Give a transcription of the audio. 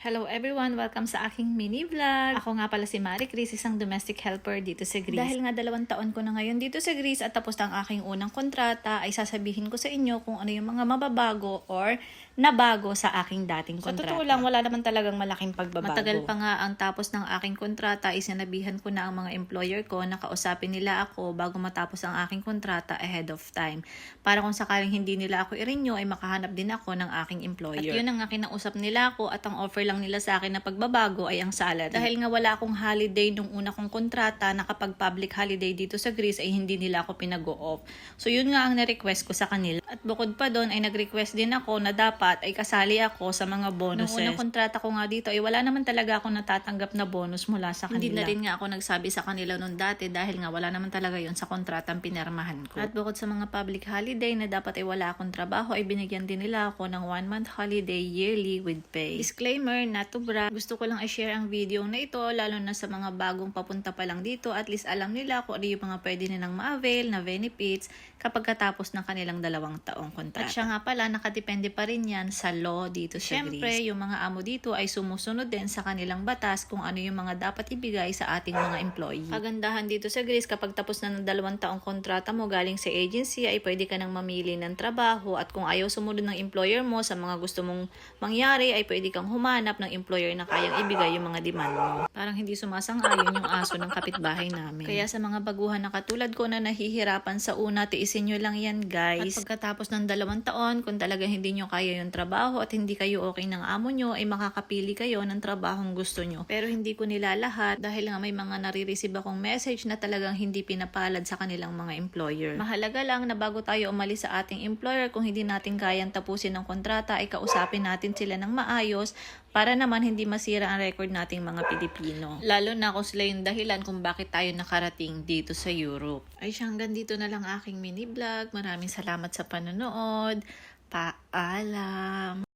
Hello everyone! Welcome sa aking mini vlog. Ako nga pala si Marie Chris, isang domestic helper dito sa Greece. Dahil nga dalawang taon ko na ngayon dito sa Greece at tapos na ang aking unang kontrata, ay sasabihin ko sa inyo kung ano yung mga mababago or nabago sa aking dating kontrata. Sa totoo lang, wala naman talagang malaking pagbabago. Matagal pa nga ang tapos ng aking kontrata, isinabihan ko na ang mga employer ko na kausapin nila ako bago matapos ang aking kontrata ahead of time. Para kung sakaling hindi nila ako i-renew, ay makahanap din ako ng aking employer. At yun ang nga kinausap nila ako at ang offer lang nila sa akin na pagbabago ay ang salary. Dahil nga wala akong holiday nung una kong kontrata na kapag public holiday dito sa Greece ay hindi nila ako pinag-o-off. So yun nga ang na-request ko sa kanila. At bukod pa doon ay nag-request din ako na dapat ay kasali ako sa mga bonuses. Nung unang kontrata ko nga dito ay wala naman talaga ako natatanggap na bonus mula sa kanila. Hindi na rin nga ako nagsabi sa kanila noon dati dahil nga wala naman talaga yon sa kontratang pinirmahan ko. At bukod sa mga public holiday na dapat ay wala akong trabaho ay binigyan din nila ako ng one month holiday yearly with pay. Disclaimer, not to brag. Gusto ko lang i-share ang video na ito lalo na sa mga bagong papunta pa lang dito at least alam nila kung ano yung mga pwede nilang ma-avail na benefits kapag katapos ng kanilang dalawang taong kontrata. At siya nga pala, nakadepende pa rin yan sa law dito sa Siyempre, Greece. yung mga amo dito ay sumusunod din sa kanilang batas kung ano yung mga dapat ibigay sa ating mga employee. Pagandahan dito sa Greece, kapag tapos na ng dalawang taong kontrata mo galing sa agency, ay pwede ka nang mamili ng trabaho at kung ayaw sumunod ng employer mo sa mga gusto mong mangyari, ay pwede kang humanap ng employer na kayang ibigay yung mga demand mo. Parang hindi sumasang-ayon yung aso ng kapitbahay namin. Kaya sa mga baguhan na katulad ko na nahihirapan sa una, tiisin nyo lang yan guys. At pagkatapos ng dalawang taon, kung talaga hindi nyo kaya yung trabaho at hindi kayo okay ng amo nyo, ay makakapili kayo ng trabahong gusto nyo. Pero hindi ko nila lahat dahil nga may mga nare-receive akong message na talagang hindi pinapalad sa kanilang mga employer. Mahalaga lang na bago tayo umalis sa ating employer, kung hindi natin kayang tapusin ng kontrata, ay kausapin natin sila ng maayos para naman hindi masira ang record nating mga Pilipino. Lalo na kung sila yung dahilan kung bakit tayo nakarating dito sa Europe. Ay siya hanggang dito na lang aking mini vlog. Maraming salamat sa panonood. Paalam!